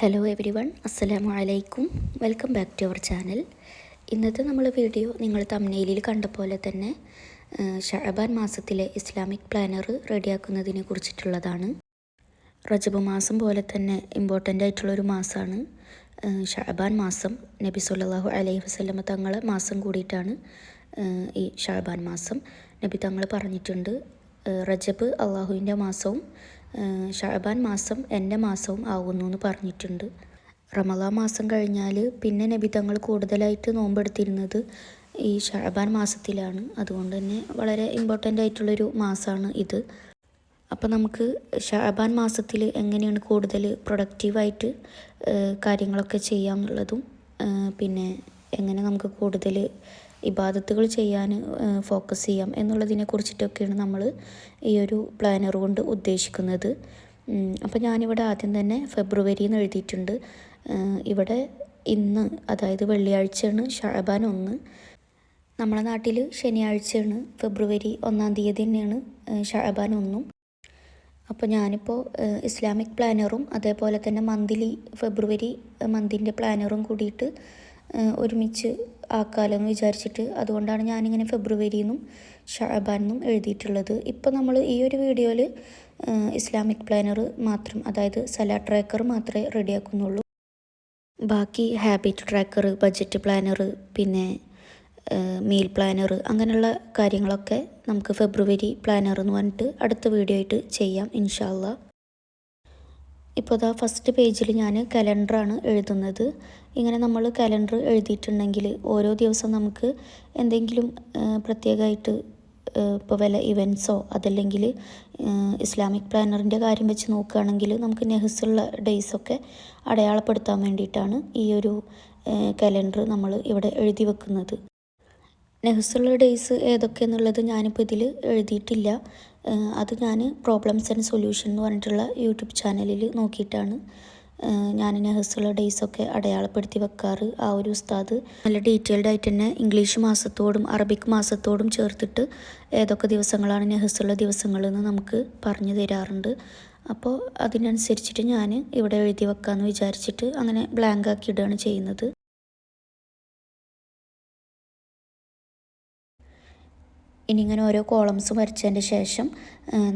Hello every one അസ്സലാമു അലൈക്കും welcome back to our channel ഇന്നത്തെ നമ്മൾ വീഡിയോ നിങ്ങൾ തമ്നയിലിൽ കണ്ട പോലെ തന്നെ ഷഹബാൻ മാസത്തിലെ ഇസ്ലാമിക് പ്ലാനർ റെഡിയാക്കുന്നതിനെ കുറിച്ചിട്ടുള്ളതാണ്. റജബ് മാസം പോലെ തന്നെ ഇമ്പോർട്ടന്റ് ആയിട്ടുള്ളൊരു മാസമാണ് ഷഹബാൻ മാസം നബി സല്ലല്ലാഹു അലൈഹി വസല്ലമ തങ്ങളെ മാസം കൂടിയിട്ടാണ് ഈ ഷഹബാൻ മാസം. നബി തങ്ങൾ പറഞ്ഞിട്ടുണ്ട് റജബ് അള്ളാഹുവിന്റെ മാസവും ഷഅബാൻ മാസം എന്റെ മാസവും ആകുന്നു എന്ന് പറഞ്ഞിട്ടുണ്ട്. റമദാൻ മാസം കഴിഞ്ഞാൽ പിന്നെ നബി തങ്ങൾ കൂടുതലായിട്ട് നോമ്പെടുത്തിരുന്നത് ഈ ഷഅബാൻ മാസത്തിലാണ്. അതുകൊണ്ട് തന്നെ വളരെ ഇമ്പോർട്ടന്റ് ആയിട്ടുള്ളൊരു മാസമാണ് ഇത്. അപ്പോൾ നമുക്ക് ഷാബാൻ മാസത്തിൽ എങ്ങനെയാണ് കൂടുതൽ പ്രൊഡക്റ്റീവായിട്ട് കാര്യങ്ങളൊക്കെ ചെയ്യാമെന്നുള്ളതും പിന്നെ എങ്ങനെ നമുക്ക് കൂടുതൽ ഇബാദത്തുകൾ ചെയ്യാൻ ഫോക്കസ് ചെയ്യാം എന്നുള്ളതിനെ കുറിച്ചിട്ടൊക്കെയാണ് നമ്മൾ ഈ ഒരു പ്ലാനർ കൊണ്ട് ഉദ്ദേശിക്കുന്നത്. അപ്പോൾ ഞാനിവിടെ ആദ്യം തന്നെ ഫെബ്രുവരി എന്ന് എഴുതിയിട്ടുണ്ട്. ഇവിടെ ഇന്ന് അതായത് വെള്ളിയാഴ്ചയാണ് ഷാബാൻ ഒന്ന്. നമ്മുടെ നാട്ടിൽ ശനിയാഴ്ചയാണ് ഫെബ്രുവരി ഒന്നാം തീയതി തന്നെയാണ് ഷാബാൻ ഒന്നും. അപ്പോൾ ഞാനിപ്പോൾ ഇസ്ലാമിക് പ്ലാനറും അതേപോലെ തന്നെ മന്ത്ലി ഫെബ്രുവരി മന്തിന്റെ പ്ലാനറും കൂടിയിട്ട് ഒരുമിച്ച് ആക്കാലോ എന്ന് വിചാരിച്ചിട്ട് അതുകൊണ്ടാണ് ഞാനിങ്ങനെ ഫെബ്രുവരി എന്നും ഷാബാൻ എന്നും എഴുതിയിട്ടുള്ളത്. ഇപ്പോൾ നമ്മൾ ഈ ഒരു വീഡിയോയിൽ ഇസ്ലാമിക് പ്ലാനർ മാത്രം അതായത് സല ട്രാക്കർ മാത്രമേ റെഡിയാക്കുന്നുള്ളൂ. ബാക്കി ഹാബിറ്റ് ട്രാക്കർ ബഡ്ജറ്റ് പ്ലാനർ പിന്നെ മീൽ പ്ലാനർ അങ്ങനെയുള്ള കാര്യങ്ങളൊക്കെ നമുക്ക് ഫെബ്രുവരി പ്ലാനർ എന്ന് പറഞ്ഞിട്ട് അടുത്ത വീഡിയോ ആയിട്ട് ചെയ്യാം ഇൻഷാല്ല ഇപ്പോൾ ഇതാ ഫസ്റ്റ് പേജിൽ ഞാൻ കലണ്ടറാണ് എഴുതുന്നത്. ഇങ്ങനെ നമ്മൾ കലണ്ടർ എഴുതിയിട്ടുണ്ടെങ്കിൽ ഓരോ ദിവസം നമുക്ക് എന്തെങ്കിലും പ്രത്യേകമായിട്ട് ഇപ്പോൾ വല്ല ഇവൻസോ അതല്ലെങ്കിൽ ഇസ്ലാമിക് പ്ലാനറിന്റെ കാര്യം വെച്ച് നോക്കുകയാണെങ്കിൽ നമുക്ക് നെഹ്സുള്ള ഡേയ്സൊക്കെ അടയാളപ്പെടുത്താൻ വേണ്ടിയിട്ടാണ് ഈ ഒരു കലണ്ടർ നമ്മൾ ഇവിടെ എഴുതി വെക്കുന്നത്. നെഹ്സുള്ള ഡേയ്സ് ഏതൊക്കെയെന്നുള്ളത് ഞാനിപ്പോൾ ഇതിൽ എഴുതിയിട്ടില്ല. അത് ഞാൻ പ്രോബ്ലംസ് ആൻഡ് സൊല്യൂഷൻ എന്ന് പറഞ്ഞിട്ടുള്ള യൂട്യൂബ് ചാനലിൽ നോക്കിയിട്ടാണ്. ഞാൻ ഹസ്സുള്ള ഡേയ്സൊക്കെ അടയാളപ്പെടുത്തി വെക്കാറ്. ആ ഒരു ഉസ്താദ് നല്ല ഡീറ്റെയിൽഡ് ആയിട്ട് തന്നെ ഇംഗ്ലീഷ് മാസത്തോടും അറബിക് മാസത്തോടും ചേർത്തിട്ട് ഏതൊക്കെ ദിവസങ്ങളാണ് നെഹ്സുള്ള ദിവസങ്ങളെന്ന് നമുക്ക് പറഞ്ഞു തരാറുണ്ട്. അപ്പോൾ അതിനനുസരിച്ചിട്ട് ഞാൻ ഇവിടെ എഴുതി വെക്കാമെന്ന് വിചാരിച്ചിട്ട് അങ്ങനെ ബ്ലാങ്ക് ആക്കി ഇടുകയാണ് ചെയ്യുന്നത്. ഇനി ഇങ്ങനെ ഓരോ കോളംസ് വരച്ചതിന്റെ ശേഷം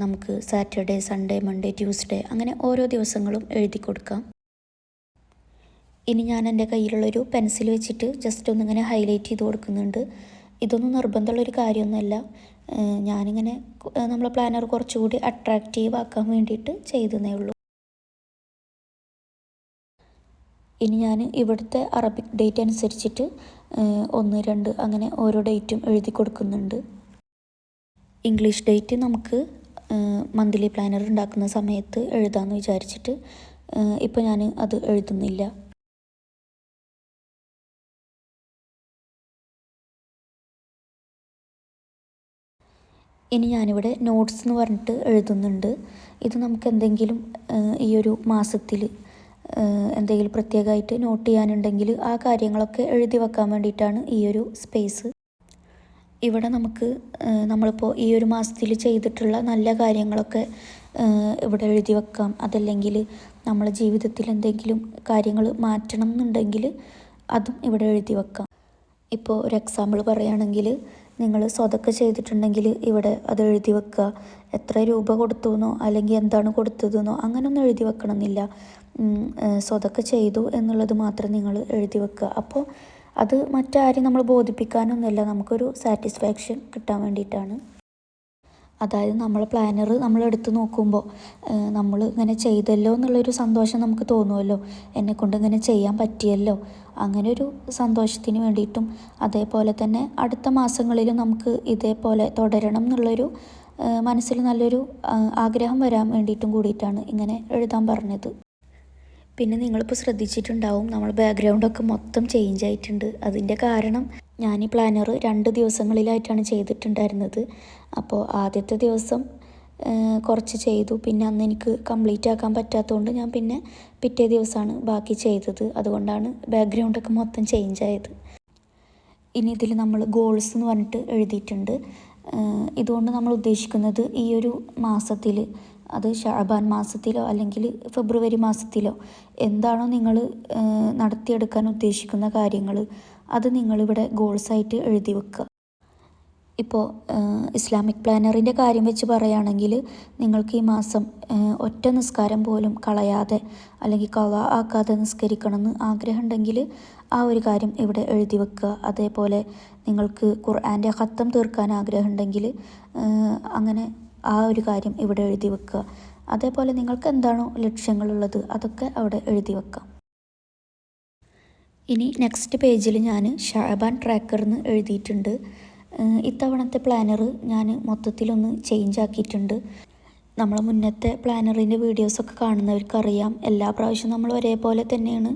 നമുക്ക് സാറ്റർഡേ സൺഡേ മൺഡേ ട്യൂസ്ഡേ അങ്ങനെ ഓരോ ദിവസങ്ങളും എഴുതി കൊടുക്കാം. ഇനി ഞാൻ എന്റെ കയ്യിലുള്ളൊരു പെൻസിൽ വെച്ചിട്ട് ജസ്റ്റ് ഒന്നിങ്ങനെ ഹൈലൈറ്റ് ചെയ്ത് കൊടുക്കുന്നുണ്ട്. ഇതൊന്നും നിർബന്ധമുള്ളൊരു കാര്യമൊന്നുമല്ല. ഞാനിങ്ങനെ നമ്മളെ പ്ലാനർ കുറച്ചുകൂടി അട്രാക്റ്റീവ് ആക്കാൻ വേണ്ടിയിട്ട് ചെയ്തതേ ഉള്ളൂ. ഇനി ഞാൻ ഇവിടുത്തെ അറബിക് ഡേറ്റ് അനുസരിച്ചിട്ട് ഒന്ന് രണ്ട് അങ്ങനെ ഓരോ ഡേറ്റും എഴുതി കൊടുക്കുന്നുണ്ട്. ഇംഗ്ലീഷ് ഡേറ്റ് നമുക്ക് മന്ത്ലി പ്ലാനർ ഉണ്ടാക്കുന്ന സമയത്ത് എഴുതാമെന്ന് വിചാരിച്ചിട്ട് ഇപ്പോൾ ഞാൻ അത് എഴുതുന്നില്ല. ഇനി ഞാനിവിടെ നോട്ട്സ് എന്ന് പറഞ്ഞിട്ട് എഴുതുന്നുണ്ട്. ഇത് നമുക്ക് എന്തെങ്കിലും ഈ ഒരു മാസത്തിൽ എന്തെങ്കിലും പ്രത്യേകമായിട്ട് നോട്ട് ചെയ്യാനുണ്ടെങ്കിൽ ആ കാര്യങ്ങളൊക്കെ എഴുതി വെക്കാൻ വേണ്ടിയിട്ടാണ് ഈ ഒരു സ്പേസ് ഇവിടെ നമുക്ക് നമ്മളിപ്പോൾ ഈ ഒരു മാസത്തിൽ ചെയ്തിട്ടുള്ള നല്ല കാര്യങ്ങളൊക്കെ ഇവിടെ എഴുതി വെക്കാം. അതല്ലെങ്കിൽ നമ്മളെ ജീവിതത്തിൽ എന്തെങ്കിലും കാര്യങ്ങൾ മാറ്റണം എന്നുണ്ടെങ്കിൽ അതും ഇവിടെ എഴുതി വെക്കാം. ഇപ്പോൾ ഒരു എക്സാമ്പിൾ പറയുകയാണെങ്കിൽ നിങ്ങൾ സ്വതൊക്കെ ചെയ്തിട്ടുണ്ടെങ്കിൽ ഇവിടെ അത് എഴുതി വെക്കുക. എത്ര രൂപ കൊടുത്തു എന്നോ അല്ലെങ്കിൽ എന്താണ് കൊടുത്തതെന്നോ അങ്ങനൊന്നും എഴുതി വെക്കണമെന്നില്ല. സ്വതൊക്കെ ചെയ്തു എന്നുള്ളത് മാത്രം നിങ്ങൾ എഴുതി വെക്കുക. അപ്പോൾ അത് മറ്റാരെയും നമ്മൾ ബോധിപ്പിക്കാനൊന്നുമില്ല. നമുക്കൊരു സാറ്റിസ്ഫാക്ഷൻ കിട്ടാൻ വേണ്ടിയിട്ടാണ്. അതായത് നമ്മൾ പ്ലാനർ നമ്മൾ എടുത്ത് നോക്കുമ്പോൾ നമ്മൾ ഇങ്ങനെ ചെയ്തല്ലോ എന്നുള്ളൊരു സന്തോഷം നമുക്ക് തോന്നുമല്ലോ. എന്നെക്കൊണ്ട് ഇങ്ങനെ ചെയ്യാൻ പറ്റിയല്ലോ. അങ്ങനെ ഒരു സന്തോഷത്തിന് വേണ്ടിയിട്ടും അതേപോലെ തന്നെ അടുത്ത മാസങ്ങളിലും നമുക്ക് ഇതേപോലെ തുടരണം എന്നുള്ളൊരു മനസ്സിൽ നല്ലൊരു ആഗ്രഹം വരാൻ വേണ്ടിയിട്ടും കൂടിയിട്ടാണ് ഇങ്ങനെ എഴുതാൻ പറഞ്ഞത്. പിന്നെ നിങ്ങളിപ്പോൾ ശ്രദ്ധിച്ചിട്ടുണ്ടാവും നമ്മൾ ബാക്ക്ഗ്രൗണ്ടൊക്കെ മൊത്തം ചേഞ്ച് ആയിട്ടുണ്ട്. അതിന്റെ കാരണം ഞാൻ ഈ പ്ലാനർ രണ്ട് ദിവസങ്ങളിലായിട്ടാണ് ചെയ്തിട്ടുണ്ടായിരുന്നത്. അപ്പോൾ ആദ്യത്തെ ദിവസം കുറച്ച് ചെയ്തു. പിന്നെ അന്ന് എനിക്ക് കംപ്ലീറ്റ് ആക്കാൻ പറ്റാത്തതുകൊണ്ട് ഞാൻ പിന്നെ പിറ്റേ ദിവസമാണ് ബാക്കി ചെയ്തത്. അതുകൊണ്ടാണ് ബാക്ക്ഗ്രൗണ്ടൊക്കെ മൊത്തം ചേഞ്ച് ആയത്. ഇനി ഇതിൽ നമ്മൾ ഗോൾസ് എന്ന് പറഞ്ഞിട്ട് എഴുതിയിട്ടുണ്ട്. ഇതുകൊണ്ട് നമ്മൾ ഉദ്ദേശിക്കുന്നത് ഈ ഒരു മാസത്തിൽ അത് ഷാബാൻ മാസത്തിലോ അല്ലെങ്കിൽ ഫെബ്രുവരി മാസത്തിലോ എന്താണോ നിങ്ങൾ നടത്തിയെടുക്കാൻ ഉദ്ദേശിക്കുന്ന കാര്യങ്ങൾ അത് നിങ്ങളിവിടെ ഗോൾസായിട്ട് എഴുതി വെക്കുക. ഇപ്പോൾ ഇസ്ലാമിക് പ്ലാനറിന്റെ കാര്യം വെച്ച് പറയുകയാണെങ്കിൽ നിങ്ങൾക്ക് ഈ മാസം ഒറ്റ നിസ്കാരം പോലും കളയാതെ അല്ലെങ്കിൽ കള ആക്കാതെ നിസ്കരിക്കണമെന്ന് ആഗ്രഹമുണ്ടെങ്കിൽ ആ ഒരു കാര്യം ഇവിടെ എഴുതി വെക്കുക. അതേപോലെ നിങ്ങൾക്ക് ഖുർആന്റെ ഹത്തം തീർക്കാൻ ആഗ്രഹമുണ്ടെങ്കിൽ അങ്ങനെ ആ ഒരു കാര്യം ഇവിടെ എഴുതി വെക്കുക. അതേപോലെ നിങ്ങൾക്ക് എന്താണോ ലക്ഷ്യങ്ങളുള്ളത് അതൊക്കെ അവിടെ എഴുതി വെക്കാം. ഇനി നെക്സ്റ്റ് പേജിൽ ഞാൻ ഷാബാൻ ട്രാക്കർ എന്ന് എഴുതിയിട്ടുണ്ട്. ഇത്തവണത്തെ പ്ലാനർ ഞാൻ മൊത്തത്തിലൊന്ന് ചേഞ്ച് ആക്കിയിട്ടുണ്ട്. നമ്മൾ മുന്നത്തെ പ്ലാനറിന്റെ വീഡിയോസൊക്കെ കാണുന്നവർക്കറിയാം. എല്ലാ പ്രാവശ്യവും നമ്മൾ ഒരേപോലെ തന്നെയാണ്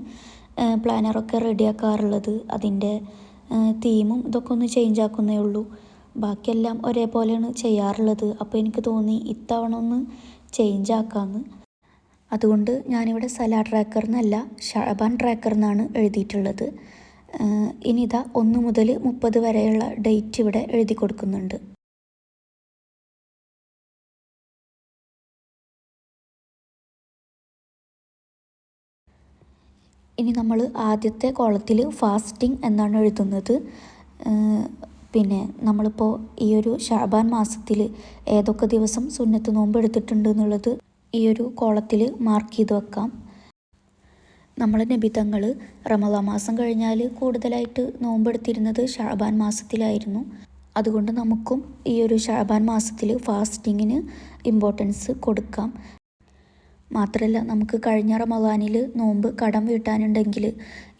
പ്ലാനറൊക്കെ റെഡിയാക്കാറുള്ളത് അതിന്റെ തീമും ഇതൊക്കെ ഒന്ന് ചേഞ്ച് ആക്കുന്നേ ഉള്ളൂ. ബാക്കിയെല്ലാം ഒരേപോലെയാണ് ചെയ്യാറുള്ളത്. അപ്പോൾ എനിക്ക് തോന്നി ഇത്തവണ ഒന്ന് ചേഞ്ച് ആക്കാമെന്ന് അതുകൊണ്ട് ഞാനിവിടെ സലാ ട്രാക്കർ എന്നല്ല ഷാബാൻ ട്രാക്കർ എന്നാണ് എഴുതിയിട്ടുള്ളത്. ഇനിതാ ഒന്ന് മുതൽ മുപ്പത് വരെയുള്ള ഡേറ്റ് ഇവിടെ എഴുതി കൊടുക്കുന്നുണ്ട്. ഇനി നമ്മൾ ആദ്യത്തെ കോളത്തിൽ ഫാസ്റ്റിംഗ് എന്നാണ് എഴുതുന്നത്. പിന്നെ നമ്മളിപ്പോൾ ഈ ഒരു ഷാബാൻ മാസത്തിൽ ഏതൊക്കെ ദിവസം സുന്നത്ത് നോമ്പ് എടുത്തിട്ടുണ്ട് എന്നുള്ളത് ഈ ഒരു കോളത്തിൽ മാർക്ക് ചെയ്ത് വെക്കാം. നമ്മൾ നബിതങ്ങൾ റമദാ മാസം കഴിഞ്ഞാൽ കൂടുതലായിട്ട് നോമ്പെടുത്തിരുന്നത് ഷാബാൻ മാസത്തിലായിരുന്നു. അതുകൊണ്ട് നമുക്കും ഈ ഒരു ഷാബാൻ മാസത്തിൽ ഫാസ്റ്റിങ്ങിന് ഇമ്പോർട്ടൻസ് കൊടുക്കാം. മാത്രമല്ല നമുക്ക് കഴിഞ്ഞ റമദാനിൽ നോമ്പ് കടം വീട്ടാനുണ്ടെങ്കിൽ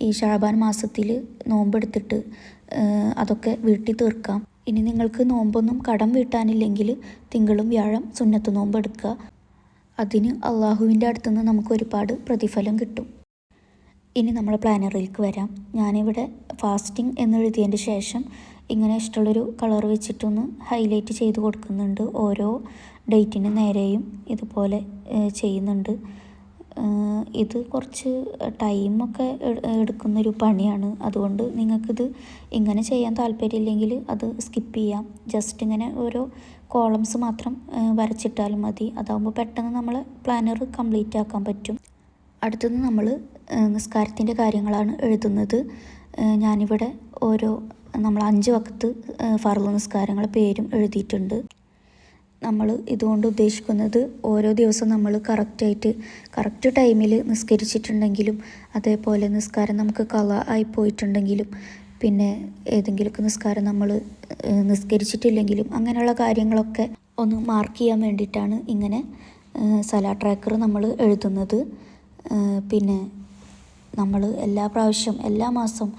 ഈ ഷാബാൻ മാസത്തിൽ നോമ്പെടുത്തിട്ട് അതൊക്കെ വീട്ടി തീർക്കാം. ഇനി നിങ്ങൾക്ക് നോമ്പൊന്നും കടം വീട്ടാനില്ലെങ്കിൽ തിങ്കളും വ്യാഴം സുന്നത്ത് നോമ്പ് എടുക്കുക അതിന് അള്ളാഹുവിന്റെ അടുത്തുനിന്ന് നമുക്ക് ഒരുപാട് പ്രതിഫലം കിട്ടും. ഇനി നമ്മൾ പ്ലാനറിലേക്ക് വരാം. ഞാനിവിടെ ഫാസ്റ്റിംഗ് എന്നെഴുതിയതിന്റെ ശേഷം ഇങ്ങനെ ഇഷ്ടമുള്ളൊരു കളർ വെച്ചിട്ടൊന്ന് ഹൈലൈറ്റ് ചെയ്ത് കൊടുക്കുന്നുണ്ട് ഓരോ ഡേറ്റിന് നേരെയും ഇതുപോലെ ചെയ്യുന്നുണ്ട്. ഇത് കുറച്ച് ടൈമൊക്കെ എടുക്കുന്നൊരു പണിയാണ്. അതുകൊണ്ട് നിങ്ങൾക്കിത് ഇങ്ങനെ ചെയ്യാൻ താല്പര്യമില്ലെങ്കിൽ അത് സ്കിപ്പ് ചെയ്യാം. ജസ്റ്റ് ഇങ്ങനെ ഓരോ കോളംസ് മാത്രം വരച്ചിട്ടാലും മതി. അതാകുമ്പോൾ പെട്ടെന്ന് നമ്മൾ പ്ലാനർ കംപ്ലീറ്റ് ആക്കാൻ പറ്റും. അടുത്തത് നമ്മൾ നിസ്കാരത്തിന്റെ കാര്യങ്ങളാണ് എഴുതുന്നത്. ഞാനിവിടെ ഓരോ നമ്മൾ അഞ്ച് വക്കത്ത് ഫർൾ നിസ്കാരങ്ങളെ പേരും എഴുതിയിട്ടുണ്ട്. നമ്മൾ ഇതുകൊണ്ട് ഉദ്ദേശിക്കുന്നത് ഓരോ ദിവസം നമ്മൾ കറക്റ്റായിട്ട് കറക്റ്റ് ടൈമിൽ നിസ്കരിച്ചിട്ടുണ്ടെങ്കിലും അതേപോലെ നിസ്കാരം നമുക്ക് കള ആയി പോയിട്ടുണ്ടെങ്കിലും പിന്നെ ഏതെങ്കിലുമൊക്കെ നിസ്കാരം നമ്മൾ നിസ്കരിച്ചിട്ടില്ലെങ്കിലും അങ്ങനെയുള്ള കാര്യങ്ങളൊക്കെ ഒന്ന് മാർക്ക് ചെയ്യാൻ വേണ്ടിയിട്ടാണ് ഇങ്ങനെ സലാ ട്രാക്കർ നമ്മൾ എഴുതുന്നത്. പിന്നെ നമ്മൾ എല്ലാ പ്രാവശ്യം എല്ലാ മാസം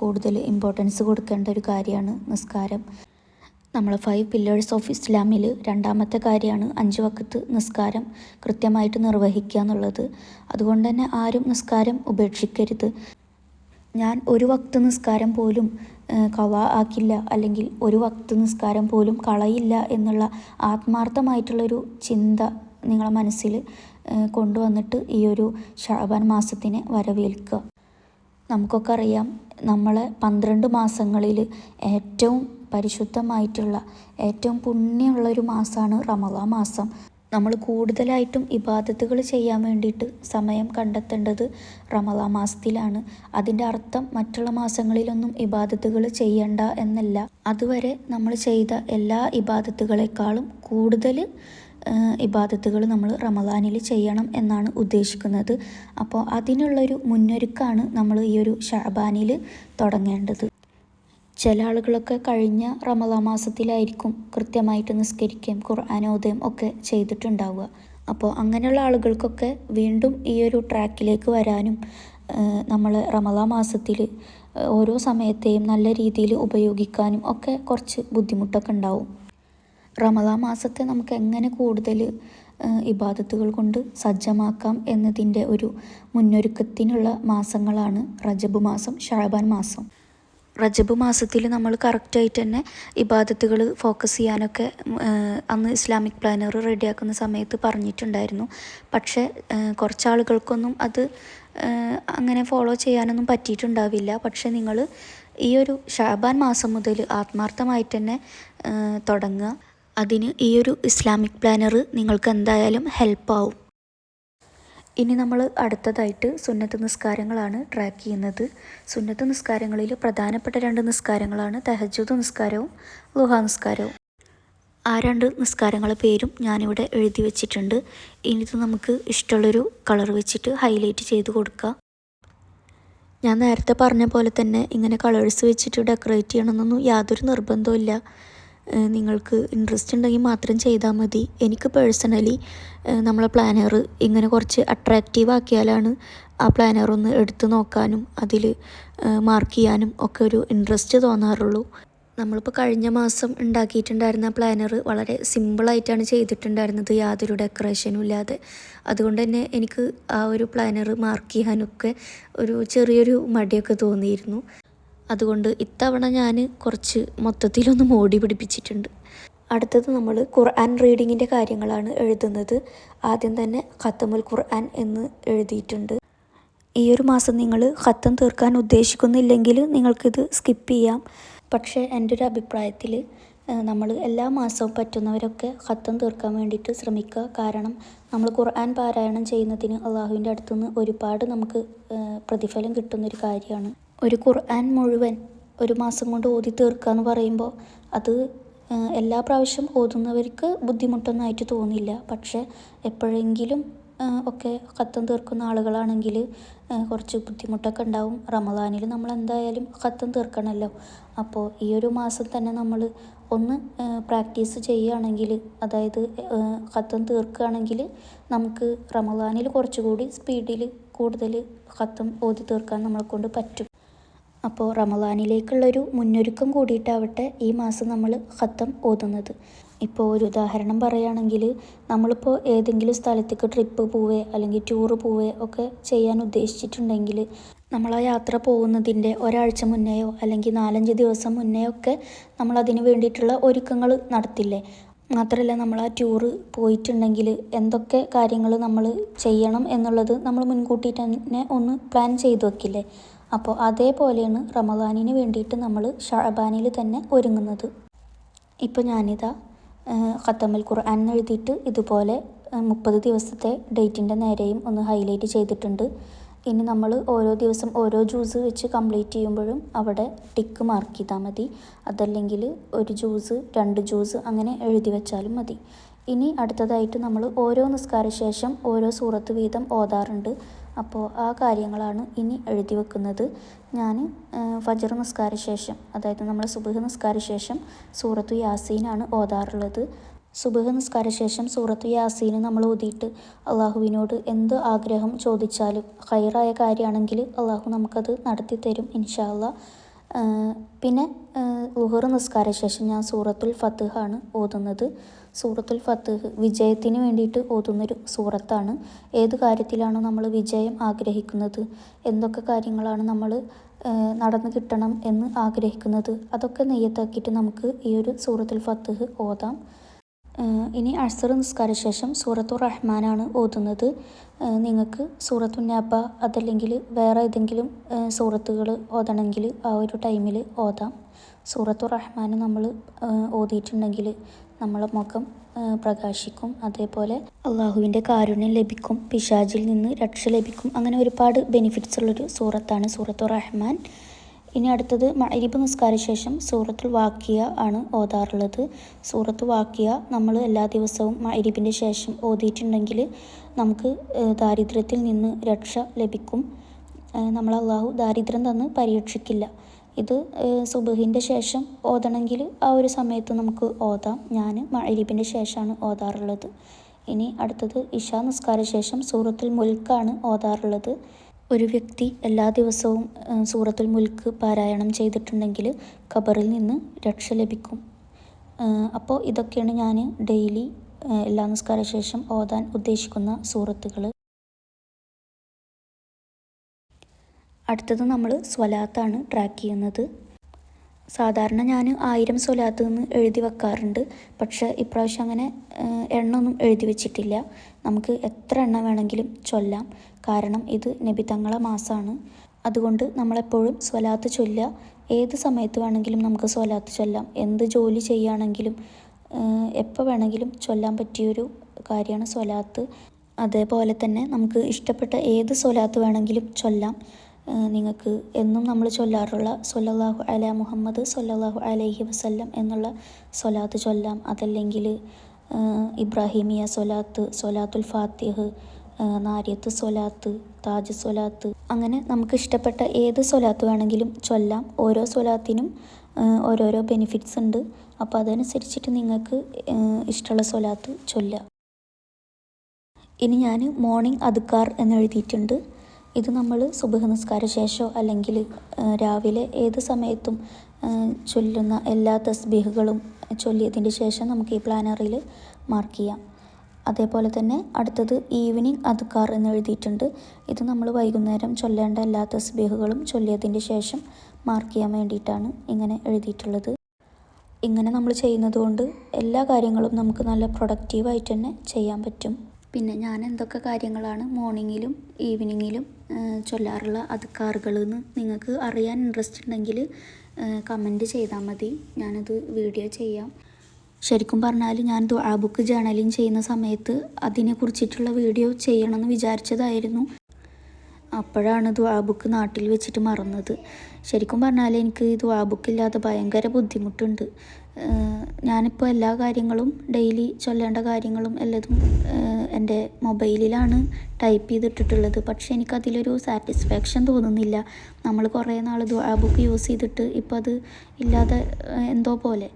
കൂടുതൽ ഇമ്പോർട്ടൻസ് കൊടുക്കേണ്ട ഒരു കാര്യമാണ് നിസ്കാരം. നമ്മൾ ഫൈവ് പില്ലേഴ്സ് ഓഫ് ഇസ്ലാമിൽ രണ്ടാമത്തെ കാര്യമാണ് അഞ്ച് വക്കത്ത് നിസ്കാരം കൃത്യമായിട്ട് നിർവഹിക്കുക എന്നുള്ളത്. അതുകൊണ്ട് തന്നെ ആരും നിസ്കാരം ഉപേക്ഷിക്കരുത്. ഞാൻ ഒരു വക്ത് നിസ്കാരം പോലും കവ ആക്കില്ല അല്ലെങ്കിൽ ഒരു വക്ത് നിസ്കാരം പോലും കളയില്ല എന്നുള്ള ആത്മാർത്ഥമായിട്ടുള്ളൊരു ചിന്ത നിങ്ങളെ മനസ്സിൽ കൊണ്ടുവന്നിട്ട് ഈ ഒരു ഷാബാൻ മാസത്തിനെ വരവേൽക്കുക. നമുക്കൊക്കെ അറിയാം നമ്മളെ പന്ത്രണ്ട് മാസങ്ങളിൽ ഏറ്റവും പരിശുദ്ധമായിട്ടുള്ള ഏറ്റവും പുണ്യമുള്ള ഒരു മാസമാണ് റമദാൻ മാസം. നമ്മൾ കൂടുതലായിട്ടും ഇബാദത്തുകൾ ചെയ്യാൻ വേണ്ടിയിട്ട് സമയം കണ്ടെത്തേണ്ടത് റമദാ മാസത്തിലാണ്. അതിന്റെ അർത്ഥം മറ്റുള്ള മാസങ്ങളിലൊന്നും ഇബാദത്തുകൾ ചെയ്യണ്ട എന്നല്ല. അതുവരെ നമ്മൾ ചെയ്ത എല്ലാ ഇബാദത്തുകളെക്കാളും കൂടുതൽ ഇബാദത്തുകൾ നമ്മൾ റമദാനിൽ ചെയ്യണം എന്നാണ് ഉദ്ദേശിക്കുന്നത്. അപ്പോൾ അതിനുള്ളൊരു മുന്നൊരുക്കാണ് നമ്മൾ ഈ ഒരു ഷാബാനിൽ തുടങ്ങേണ്ടത്. ചില ആളുകളൊക്കെ കഴിഞ്ഞ റമദാ മാസത്തിലായിരിക്കും കൃത്യമായിട്ട് നിസ്കരിക്കുകയും ഖുർആാനോദയം ഒക്കെ ചെയ്തിട്ടുണ്ടാവുക. അപ്പോൾ അങ്ങനെയുള്ള ആളുകൾക്കൊക്കെ വീണ്ടും ഈ ഒരു ട്രാക്കിലേക്ക് വരാനും നമ്മൾ റമദാ മാസത്തിൽ ഓരോ സമയത്തെയും നല്ല രീതിയിൽ ഉപയോഗിക്കാനും ഒക്കെ കുറച്ച് ബുദ്ധിമുട്ടൊക്കെ ഉണ്ടാവും. റമദാ മാസത്തെ നമുക്ക് എങ്ങനെ കൂടുതൽ ഇബാദത്തുകൾ കൊണ്ട് സജ്ജമാക്കാം എന്നതിന്റെ ഒരു മുന്നൊരുക്കത്തിനുള്ള മാസങ്ങളാണ് റജബ് മാസം ഷാബാൻ മാസം. റജബ് മാസത്തിൽ നമ്മൾ കറക്റ്റായിട്ട് തന്നെ ഇബാദത്തുകൾ ഫോക്കസ് ചെയ്യാനൊക്കെ അന്ന് ഇസ്ലാമിക് പ്ലാനർ റെഡിയാക്കുന്ന സമയത്ത് പറഞ്ഞിട്ടുണ്ടായിരുന്നു. പക്ഷേ കുറച്ച് ആളുകൾക്കൊന്നും അത് അങ്ങനെ ഫോളോ ചെയ്യാനൊന്നും പറ്റിയിട്ടുണ്ടാവില്ല. പക്ഷേ നിങ്ങൾ ഈ ഒരു ഷാബാൻ മാസം മുതൽ ആത്മാർത്ഥമായിട്ട് തന്നെ തുടങ്ങുക. അതിന് ഈ ഒരു ഇസ്ലാമിക് പ്ലാനർ നിങ്ങൾക്ക് എന്തായാലും ഹെൽപ്പാവും ഇനി നമ്മൾ അടുത്തതായിട്ട് സുന്നത്ത് നിസ്കാരങ്ങളാണ് ട്രാക്ക് ചെയ്യുന്നത്. സുന്നത്ത് നിസ്കാരങ്ങളിൽ പ്രധാനപ്പെട്ട രണ്ട് നിസ്കാരങ്ങളാണ് തഹജുദ് നിസ്കാരവും ലുഹ നിസ്കാരവും. ആ രണ്ട് നിസ്കാരങ്ങളെ പേരും ഞാനിവിടെ എഴുതി വെച്ചിട്ടുണ്ട്. ഇനി ഇത് നമുക്ക് ഇഷ്ടമുള്ളൊരു കളർ വെച്ചിട്ട് ഹൈലൈറ്റ് ചെയ്ത് കൊടുക്കാം. ഞാൻ നേരത്തെ പറഞ്ഞ പോലെ തന്നെ ഇങ്ങനെ കളേഴ്സ് വെച്ചിട്ട് ഡെക്കറേറ്റ് ചെയ്യണമെന്നൊന്നും യാതൊരു നിർബന്ധവും നിങ്ങൾക്ക് ഇൻട്രസ്റ്റ് ഉണ്ടെങ്കിൽ മാത്രം ചെയ്താൽ മതി. എനിക്ക് പേഴ്സണലി നമ്മളെ പ്ലാനർ ഇങ്ങനെ കുറച്ച് അട്രാക്റ്റീവ് ആക്കിയാലാണ് ആ പ്ലാനർ ഒന്ന് എടുത്തു നോക്കാനും അതിൽ മാർക്ക് ചെയ്യാനും ഒക്കെ ഒരു ഇൻട്രസ്റ്റ് തോന്നാറുള്ളൂ. നമ്മളിപ്പോൾ കഴിഞ്ഞ മാസം ഉണ്ടാക്കിയിട്ടുണ്ടായിരുന്ന പ്ലാനർ വളരെ സിമ്പിളായിട്ടാണ് ചെയ്തിട്ടുണ്ടായിരുന്നത്. യാതൊരു ഡെക്കറേഷനും ഇല്ലാതെ. അതുകൊണ്ട് തന്നെ എനിക്ക് ആ ഒരു പ്ലാനർ മാർക്ക് ചെയ്യാനൊക്കെ ഒരു ചെറിയൊരു മടിയൊക്കെ തോന്നിയിരുന്നു. അതുകൊണ്ട് ഇത്തവണ ഞാൻ കുറച്ച് മൊത്തത്തിലൊന്ന് മോടി പിടിപ്പിച്ചിട്ടുണ്ട്. അടുത്തത് നമ്മൾ ഖുർആൻ റീഡിങ്ങിന്റെ കാര്യങ്ങളാണ് എഴുതുന്നത്. ആദ്യം തന്നെ ഖത്തമുൽ ഖുർആൻ എന്ന് എഴുതിയിട്ടുണ്ട്. ഈ ഒരു മാസം നിങ്ങൾ ഖത്തം തീർക്കാൻ ഉദ്ദേശിക്കുന്നില്ലെങ്കിൽ നിങ്ങൾക്കിത് സ്കിപ്പ് ചെയ്യാം. പക്ഷേ എന്റെ ഒരു അഭിപ്രായത്തിൽ നമ്മൾ എല്ലാ മാസവും പറ്റുന്നവരൊക്കെ ഖത്തം തീർക്കാൻ വേണ്ടിയിട്ട് ശ്രമിക്കുക. കാരണം നമ്മൾ ഖുർആൻ പാരായണം ചെയ്യുന്നതിന് അള്ളാഹുവിന്റെ അടുത്തുനിന്ന് ഒരുപാട് നമുക്ക് പ്രതിഫലം കിട്ടുന്നൊരു കാര്യമാണ്. ഒരു ഖുർആൻ മുഴുവൻ ഒരു മാസം കൊണ്ട് ഓതി തീർക്കുക എന്ന് പറയുമ്പോൾ അത് എല്ലാ പ്രാവശ്യം ഓതുന്നവർക്ക് ബുദ്ധിമുട്ടൊന്നായിട്ട് തോന്നില്ല. പക്ഷേ എപ്പോഴെങ്കിലും ഒക്കെ ഖത്തം തീർക്കുന്ന ആളുകളാണെങ്കിൽ കുറച്ച് ബുദ്ധിമുട്ടൊക്കെ ഉണ്ടാവും. റമദാനിൽ നമ്മൾ എന്തായാലും ഖത്തം തീർക്കണമല്ലോ അപ്പോൾ ഈ ഒരു മാസം തന്നെ നമ്മൾ ഒന്ന് പ്രാക്ടീസ് ചെയ്യുകയാണെങ്കിൽ അതായത് ഖത്തം തീർക്കുകയാണെങ്കിൽ നമുക്ക് റമദാനിൽ കുറച്ചുകൂടി സ്പീഡിൽ കൂടുതൽ ഖത്തം ഓതി തീർക്കാൻ നമ്മളെ കൊണ്ട് പറ്റും. അപ്പോൾ റമദാനിലേക്കുള്ളൊരു മുന്നൊരുക്കം കൂടിയിട്ടാവട്ടെ ഈ മാസം നമ്മൾ ഖത്തം ഓതുന്നത്. ഇപ്പോൾ ഒരു ഉദാഹരണം പറയുകയാണെങ്കിൽ നമ്മളിപ്പോൾ ഏതെങ്കിലും സ്ഥലത്തേക്ക് ട്രിപ്പ് പോവേ അല്ലെങ്കിൽ ടൂറ് പോവേ ഒക്കെ ചെയ്യാൻ ഉദ്ദേശിച്ചിട്ടുണ്ടെങ്കിൽ നമ്മൾ ആ യാത്ര പോകുന്നതിന്റെ ഒരാഴ്ച മുന്നെയോ അല്ലെങ്കിൽ നാലഞ്ച് ദിവസം മുന്നേ ഒക്കെ നമ്മൾ അതിന് വേണ്ടിയിട്ടുള്ള ഒരുക്കങ്ങൾ നടത്തില്ലേ? മാത്രമല്ല നമ്മൾ ആ ടൂറ് പോയിട്ടുണ്ടെങ്കിൽ എന്തൊക്കെ കാര്യങ്ങൾ നമ്മൾ ചെയ്യണം എന്നുള്ളത് നമ്മൾ മുൻകൂട്ടി തന്നെ ഒന്ന് പ്ലാൻ ചെയ്തു വെക്കില്ലേ? അപ്പോൾ അതേപോലെയാണ് റമദാനിന് വേണ്ടിയിട്ട് നമ്മൾ ഷാബാനിൽ തന്നെ ഒരുങ്ങുന്നത്. ഇപ്പോൾ ഞാനിതാ ഖത്തമൽ ഖുർആൻ എഴുതിയിട്ട് ഇതുപോലെ മുപ്പത് ദിവസത്തെ ഡേറ്റിന്റെ നേരെയും ഒന്ന് ഹൈലൈറ്റ് ചെയ്തിട്ടുണ്ട്. ഇനി നമ്മൾ ഓരോ ദിവസം ഓരോ ജ്യൂസ് വെച്ച് കംപ്ലീറ്റ് ചെയ്യുമ്പോഴും അവിടെ ടിക്ക് മാർക്ക് ചെയ്താൽ മതി. അതല്ലെങ്കിൽ ഒരു ജ്യൂസ് രണ്ട് ജ്യൂസ് അങ്ങനെ എഴുതി വെച്ചാലും മതി. ഇനി അടുത്തതായിട്ട് നമ്മൾ ഓരോ നിസ്കാര ശേഷം ഓരോ സൂറത്ത് വീതം ഓതാറുണ്ട്. അപ്പോൾ ആ കാര്യങ്ങളാണ് ഇനി എഴുതി വെക്കുന്നത്. ഞാൻ ഫജർ നിസ്കാര ശേഷം അതായത് നമ്മൾ സുബഹ് നിസ്കാര ശേഷം സൂറത്തു യാസീനാണ് ഓതാറുള്ളത്. സുബഹ് നിസ്കാര ശേഷം സൂറത്തു യാസീന് നമ്മൾ ഓതിയിട്ട് അള്ളാഹുവിനോട് എന്ത് ആഗ്രഹം ചോദിച്ചാലും ഹൈറായ കാര്യമാണെങ്കിൽ അള്ളാഹു നമുക്കത് നടത്തി തരും ഇൻഷാല്ല പിന്നെ ലുഹർ നിസ്കാര ശേഷം ഞാൻ സൂറത്തുൽ ഫത്തുഹാണ് ഓതുന്നത്. സൂറത്തുൽ ഫത്ത് വിജയത്തിന് വേണ്ടിയിട്ട് ഓതുന്നൊരു സൂറത്താണ്. ഏത് കാര്യത്തിലാണോ നമ്മൾ വിജയം ആഗ്രഹിക്കുന്നത്? എന്തൊക്കെ കാര്യങ്ങളാണ് നമ്മൾ നടന്നു കിട്ടണം എന്ന് ആഗ്രഹിക്കുന്നത്? അതൊക്കെ നെയ്യത്താക്കിയിട്ട് നമുക്ക് ഈ ഒരു സൂറത്തുൽ ഫത്ത് ഓതാം. ഇനി അഴ്സർ നിസ്കാര ശേഷം സൂറത്തു റഹ്മാനാണ് ഓതുന്നത്. നിങ്ങൾക്ക് സൂറത്തു അതല്ലെങ്കിൽ വേറെ ഏതെങ്കിലും സൂറത്തുകൾ ഓതണമെങ്കിൽ ആ ഒരു ടൈമിൽ ഓതാം. സൂറത്തു റഹ്മാൻ നമ്മൾ ഓതിയിട്ടുണ്ടെങ്കിൽ നമ്മളെ മുഖം പ്രകാശിക്കും. അതേപോലെ അള്ളാഹുവിന്റെ കാരുണ്യം ലഭിക്കും. പിശാജിൽ നിന്ന് രക്ഷ ലഭിക്കും. അങ്ങനെ ഒരുപാട് ബെനിഫിറ്റ്സ് ഉള്ളൊരു സൂറത്താണ് സൂറത്തു റഹ്മാൻ. ഇനി അടുത്തത് മഅരിബ് നിസ്കാര ശേഷം സൂറത്തുൽ വാക്കിയ ആണ് ഓതാറുള്ളത്. സൂറത്ത് വാക്കിയ നമ്മൾ എല്ലാ ദിവസവും മഅരിബിന്റെ ശേഷം ഓതിയിട്ടുണ്ടെങ്കിൽ നമുക്ക് ദാരിദ്ര്യത്തിൽ നിന്ന് രക്ഷ ലഭിക്കും. നമ്മൾ അള്ളാഹു ദാരിദ്ര്യം തന്ന് പരീക്ഷിക്കില്ല ഇത് സുബഹിന്റെ ശേഷം ഓതണമെങ്കിൽ ആ ഒരു സമയത്ത് നമുക്ക് ഓതാം. ഞാൻ മഴരീപ്പിന്റെ ശേഷമാണ് ഓതാറുള്ളത്. ഇനി അടുത്തത് ഇഷാ നിസ്കാര ശേഷം സൂറത്തുൽ മുൽക്കാണ് ഓതാറുള്ളത്. ഒരു വ്യക്തി എല്ലാ ദിവസവും സൂറത്തുൽ മുൽക്ക് പാരായണം ചെയ്തിട്ടുണ്ടെങ്കിൽ ഖബറിൽ നിന്ന് രക്ഷ ലഭിക്കും. അപ്പോൾ ഇതൊക്കെയാണ് ഞാൻ ഡെയിലി എല്ലാ നിസ്കാര ശേഷം ഓതാൻ ഉദ്ദേശിക്കുന്ന സൂറത്തുകൾ അടുത്തത് നമ്മൾ സ്വലാത്താണ് ട്രാക്ക് ചെയ്യുന്നത്. സാധാരണ ഞാൻ ആയിരം സ്വലാത്ത് നിന്ന് എഴുതി വെക്കാറുണ്ട്. പക്ഷേ ഇപ്രാവശ്യം അങ്ങനെ എണ്ണൊന്നും എഴുതി വെച്ചിട്ടില്ല. നമുക്ക് എത്ര എണ്ണ വേണമെങ്കിലും ചൊല്ലാം. കാരണം ഇത് നബിതങ്ങള മാസമാണ് അതുകൊണ്ട് നമ്മളെപ്പോഴും സ്വലാത്ത് ചൊല്ലുക. ഏത് സമയത്ത് വേണമെങ്കിലും നമുക്ക് സ്വലാത്ത് ചൊല്ലാം. എന്ത് ജോലി ചെയ്യുകയാണെങ്കിലും എപ്പോൾ വേണമെങ്കിലും ചൊല്ലാൻ പറ്റിയൊരു കാര്യമാണ് സ്വലാത്ത്. അതേപോലെ തന്നെ നമുക്ക് ഇഷ്ടപ്പെട്ട ഏത് സ്വലാത്ത് വേണമെങ്കിലും ചൊല്ലാം. നിങ്ങൾക്ക് എന്നും നമ്മൾ ചൊല്ലാറുള്ള സൊല്ലാഹു അല മുഹമ്മദ് സൊല്ലാഹു അലൈഹി വസല്ലം എന്നുള്ള സൊലാത്ത് ചൊല്ലാം. അതല്ലെങ്കിൽ ഇബ്രാഹിമിയ സൊലാത്ത് സൊലാത്തുൽ ഫാത്തിഹ് നാരിയത്ത് സൊലാത്ത് താജ് സൊലാത്ത് അങ്ങനെ നമുക്ക് ഇഷ്ടപ്പെട്ട ഏത് സൊലാത്ത് വേണമെങ്കിലും ചൊല്ലാം. ഓരോ സൊലാത്തിനും ഓരോരോ ബെനിഫിറ്റ്സ് ഉണ്ട്. അപ്പോൾ അതനുസരിച്ചിട്ട് നിങ്ങൾക്ക് ഇഷ്ടമുള്ള സൊലാത്ത് ചൊല്ലാം ഇനി ഞാൻ മോർണിംഗ് അതുക്കാർ എന്ന് എഴുതിയിട്ടുണ്ട്. ഇത് നമ്മൾ സുബഹ നിസ്കാര ശേഷമോ അല്ലെങ്കിൽ രാവിലെ ഏത് സമയത്തും ചൊല്ലുന്ന എല്ലാ തസ്ബീഹുകളും ചൊല്ലിയതിന്റെ ശേഷം നമുക്ക് ഈ പ്ലാനറിൽ മാർക്ക് ചെയ്യാം. അതേപോലെ തന്നെ അടുത്തത് ഈവനിങ് അദ്കാർ എന്ന് എഴുതിയിട്ടുണ്ട്. ഇത് നമ്മൾ വൈകുന്നേരം ചൊല്ലേണ്ട എല്ലാ തസ്ബീഹുകളും ചൊല്ലിയതിന്റെ ശേഷം മാർക്ക് ചെയ്യാൻ വേണ്ടിയിട്ടാണ് ഇങ്ങനെ എഴുതിയിട്ടുള്ളത്. ഇങ്ങനെ നമ്മൾ ചെയ്യുന്നതുകൊണ്ട് എല്ലാ കാര്യങ്ങളും നമുക്ക് നല്ല പ്രൊഡക്റ്റീവായിട്ട് തന്നെ ചെയ്യാൻ പറ്റും. പിന്നെ ഞാൻ എന്തൊക്കെ കാര്യങ്ങളാണ് മോർണിംഗിലും ഈവനിങ്ങിലും ചൊല്ലാറുള്ള അദ്ക്കാറുകൾ എന്ന് നിങ്ങൾക്ക് അറിയാൻ ഇൻട്രസ്റ്റ് ഉണ്ടെങ്കിൽ കമന്റ് ചെയ്താൽ മതി. ഞാനത് വീഡിയോ ചെയ്യാം. ശരിക്കും പറഞ്ഞാൽ ഞാൻ ദുആ ബുക്ക് ജേണലിങ് ചെയ്യുന്ന സമയത്ത് അതിനെക്കുറിച്ചിട്ടുള്ള വീഡിയോ ചെയ്യണമെന്ന് വിചാരിച്ചതായിരുന്നു. അപ്പോഴാണ് ദുആ ബുക്ക് നാട്ടിൽ വെച്ചിട്ട് മറന്നത്. ശരിക്കും പറഞ്ഞാൽ എനിക്ക് ദുആ ബുക്ക് ഇല്ലാതെ ഭയങ്കര ബുദ്ധിമുട്ടുണ്ട്. ഞാനിപ്പോൾ എല്ലാ കാര്യങ്ങളും ഡെയിലി ചൊല്ലേണ്ട കാര്യങ്ങളും എല്ലതും എന്റെ മൊബൈലിലാണ് ടൈപ്പ് ചെയ്തിട്ടിട്ടുള്ളത്. പക്ഷേ എനിക്കതിലൊരു സാറ്റിസ്ഫാക്ഷൻ തോന്നുന്നില്ല. നമ്മൾ കുറേ നാൾ ദുആ ബുക്ക് യൂസ് ചെയ്തിട്ട് ഇപ്പോൾ അത് ഇല്ലാതെ എന്തോ പോലെ.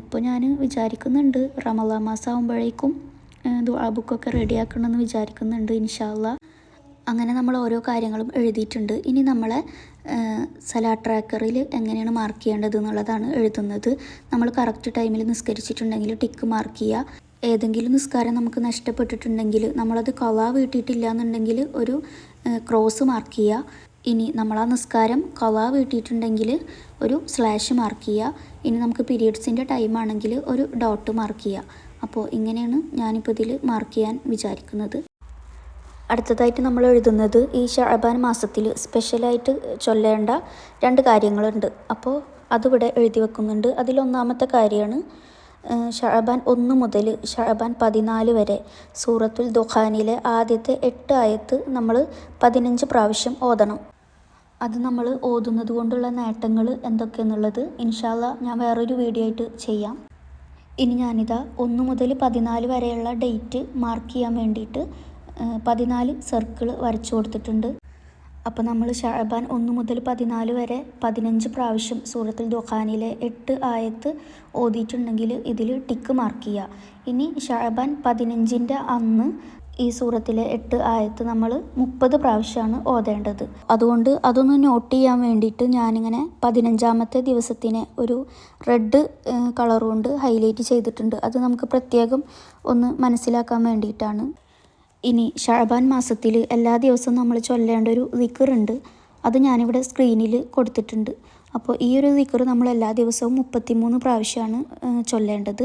ഇപ്പോൾ ഞാൻ വിചാരിക്കുന്നുണ്ട് റമദാ മാസം ആകുമ്പോഴേക്കും ദുആ ബുക്കൊക്കെ റെഡിയാക്കണമെന്ന് വിചാരിക്കുന്നുണ്ട് ഇൻഷാല്ല അങ്ങനെ നമ്മൾ ഓരോ കാര്യങ്ങളും എഴുതിയിട്ടുണ്ട്. ഇനി നമ്മളെ സലാ ട്രാക്കറിൽ എങ്ങനെയാണ് മാർക്ക് ചെയ്യേണ്ടത് എന്നുള്ളതാണ് എഴുതുന്നത്. നമ്മൾ കറക്റ്റ് ടൈമിൽ നിസ്കരിച്ചിട്ടുണ്ടെങ്കിൽ ടിക്ക് മാർക്ക് ചെയ്യുക. ഏതെങ്കിലും നിസ്കാരം നമുക്ക് നഷ്ടപ്പെട്ടിട്ടുണ്ടെങ്കിൽ നമ്മളത് കവ വീട്ടിയിട്ടില്ല എന്നുണ്ടെങ്കിൽ ഒരു ക്രോസ് മാർക്ക് ചെയ്യുക. ഇനി നമ്മൾ ആ നിസ്കാരം കവ വീട്ടിയിട്ടുണ്ടെങ്കിൽ ഒരു സ്ലാഷ് മാർക്ക് ചെയ്യുക. ഇനി നമുക്ക് പീരീഡ്സിന്റെ ടൈം ആണെങ്കിൽ ഒരു ഡോട്ട് മാർക്ക് ചെയ്യുക. അപ്പോൾ ഇങ്ങനെയാണ് ഞാനിപ്പോൾ ഇതിൽ മാർക്ക് ചെയ്യാൻ വിചാരിക്കുന്നത്. അടുത്തതായിട്ട് നമ്മൾ എഴുതുന്നത് ഈ ഷാബാൻ മാസത്തിൽ സ്പെഷ്യലായിട്ട് ചൊല്ലേണ്ട രണ്ട് കാര്യങ്ങളുണ്ട്. അപ്പോൾ അതിവിടെ എഴുതി വെക്കുന്നുണ്ട്. അതിലൊന്നാമത്തെ കാര്യമാണ് ഷാബാൻ ഒന്ന് മുതൽ ഷാബാൻ പതിനാല് വരെ സൂറത്തുൽ ദുഖാനിലെ ആദ്യത്തെ എട്ട് ആയത്ത് നമ്മൾ പതിനഞ്ച് പ്രാവശ്യം ഓതണം. അത് നമ്മൾ ഓതുന്നത് കൊണ്ടുള്ള നേട്ടങ്ങൾ എന്തൊക്കെയെന്നുള്ളത് ഇൻഷാല്ല ഞാൻ വേറൊരു വീഡിയോ ആയിട്ട് ചെയ്യാം. ഇനി ഞാനിതാ ഒന്ന് മുതൽ പതിനാല് വരെയുള്ള ഡേറ്റ് മാർക്ക് ചെയ്യാൻ വേണ്ടിയിട്ട് പതിനാല് സർക്കിൾ വരച്ചു കൊടുത്തിട്ടുണ്ട്. അപ്പോൾ നമ്മൾ ഷാബാൻ ഒന്ന് മുതൽ പതിനാല് വരെ പതിനഞ്ച് പ്രാവശ്യം സൂറത്തിൽ ദുഖാനിലെ എട്ട് ആയത്ത് ഓതിയിട്ടുണ്ടെങ്കിൽ ഇതിൽ ടിക്ക് മാർക്ക് ചെയ്യുക ഇനി ഷാബാൻ പതിനഞ്ചിന്റെ അന്ന് ഈ സൂറത്തിലെ എട്ട് ആയത്ത് നമ്മൾ മുപ്പത് പ്രാവശ്യമാണ് ഓതേണ്ടത്. അതുകൊണ്ട് അതൊന്ന് നോട്ട് ചെയ്യാൻ വേണ്ടിയിട്ട് ഞാനിങ്ങനെ പതിനഞ്ചാമത്തെ ദിവസത്തിനെ ഒരു റെഡ് കളറുകൊണ്ട് കൊണ്ട് ഹൈലൈറ്റ് ചെയ്തിട്ടുണ്ട്. അത് നമുക്ക് പ്രത്യേകം ഒന്ന് മനസ്സിലാക്കാൻ വേണ്ടിയിട്ടാണ്. ഇനി ഷാബാൻ മാസത്തിൽ എല്ലാ ദിവസവും നമ്മൾ ചൊല്ലേണ്ട ഒരു ദിക്കറുണ്ട് അത് ഞാനിവിടെ സ്ക്രീനിൽ കൊടുത്തിട്ടുണ്ട്. അപ്പോൾ ഈ ഒരു ദിക്കർ നമ്മൾ എല്ലാ ദിവസവും മുപ്പത്തിമൂന്ന് പ്രാവശ്യമാണ് ചൊല്ലേണ്ടത്.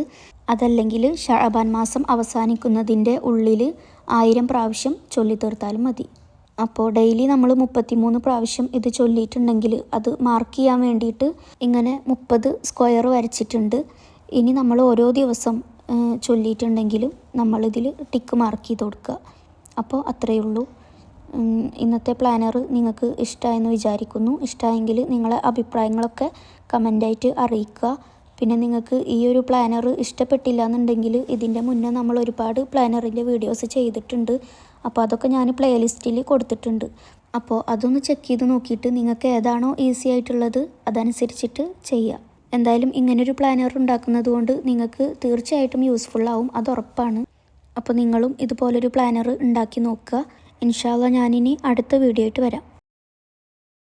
അതല്ലെങ്കിൽ ഷാബാൻ മാസം അവസാനിക്കുന്നതിന്റെ ഉള്ളിൽ ആയിരം പ്രാവശ്യം ചൊല്ലി തീർത്താലും മതി. അപ്പോൾ ഡെയിലി നമ്മൾ മുപ്പത്തിമൂന്ന് പ്രാവശ്യം ഇത് ചൊല്ലിയിട്ടുണ്ടെങ്കിൽ അത് മാർക്ക് ചെയ്യാൻ വേണ്ടിയിട്ട് ഇങ്ങനെ മുപ്പത് സ്ക്വയർ വരച്ചിട്ടുണ്ട്. ഇനി നമ്മൾ ഓരോ ദിവസം ചൊല്ലിയിട്ടുണ്ടെങ്കിലും നമ്മളിതിൽ ടിക്ക് മാർക്ക് ചെയ്ത് കൊടുക്കുക അപ്പോൾ അത്രയേ ഉള്ളൂ. ഇന്നത്തെ പ്ലാനർ നിങ്ങൾക്ക് ഇഷ്ടമായെന്ന് വിചാരിക്കുന്നു. ഇഷ്ടമായെങ്കിൽ നിങ്ങളെ അഭിപ്രായങ്ങളൊക്കെ കമന്റായിട്ട് അറിയിക്കുക. പിന്നെ നിങ്ങൾക്ക് ഈ ഒരു പ്ലാനർ ഇഷ്ടപ്പെട്ടില്ല എന്നുണ്ടെങ്കിൽ ഇതിന്റെ മുന്നേ നമ്മൾ ഒരുപാട് പ്ലാനറിന്റെ വീഡിയോസ് ചെയ്തിട്ടുണ്ട്. അപ്പോൾ അതൊക്കെ ഞാൻ പ്ലേലിസ്റ്റിൽ കൊടുത്തിട്ടുണ്ട്. അപ്പോൾ അതൊന്ന് ചെക്ക് ചെയ്ത് നോക്കിയിട്ട് നിങ്ങൾക്ക് ഏതാണോ ഈസി ആയിട്ടുള്ളത് അതനുസരിച്ചിട്ട് ചെയ്യുക എന്തായാലും ഇങ്ങനൊരു പ്ലാനർ ഉണ്ടാക്കുന്നത് കൊണ്ട് നിങ്ങൾക്ക് തീർച്ചയായിട്ടും യൂസ്ഫുള്ളാവും അത് ഉറപ്പാണ്. അപ്പോൾ നിങ്ങളും ഇതുപോലൊരു പ്ലാനർ ഉണ്ടാക്കി നോക്കുക. ഇൻഷാല്ല ഞാനിനി അടുത്ത വീഡിയോ ആയിട്ട് വരാം.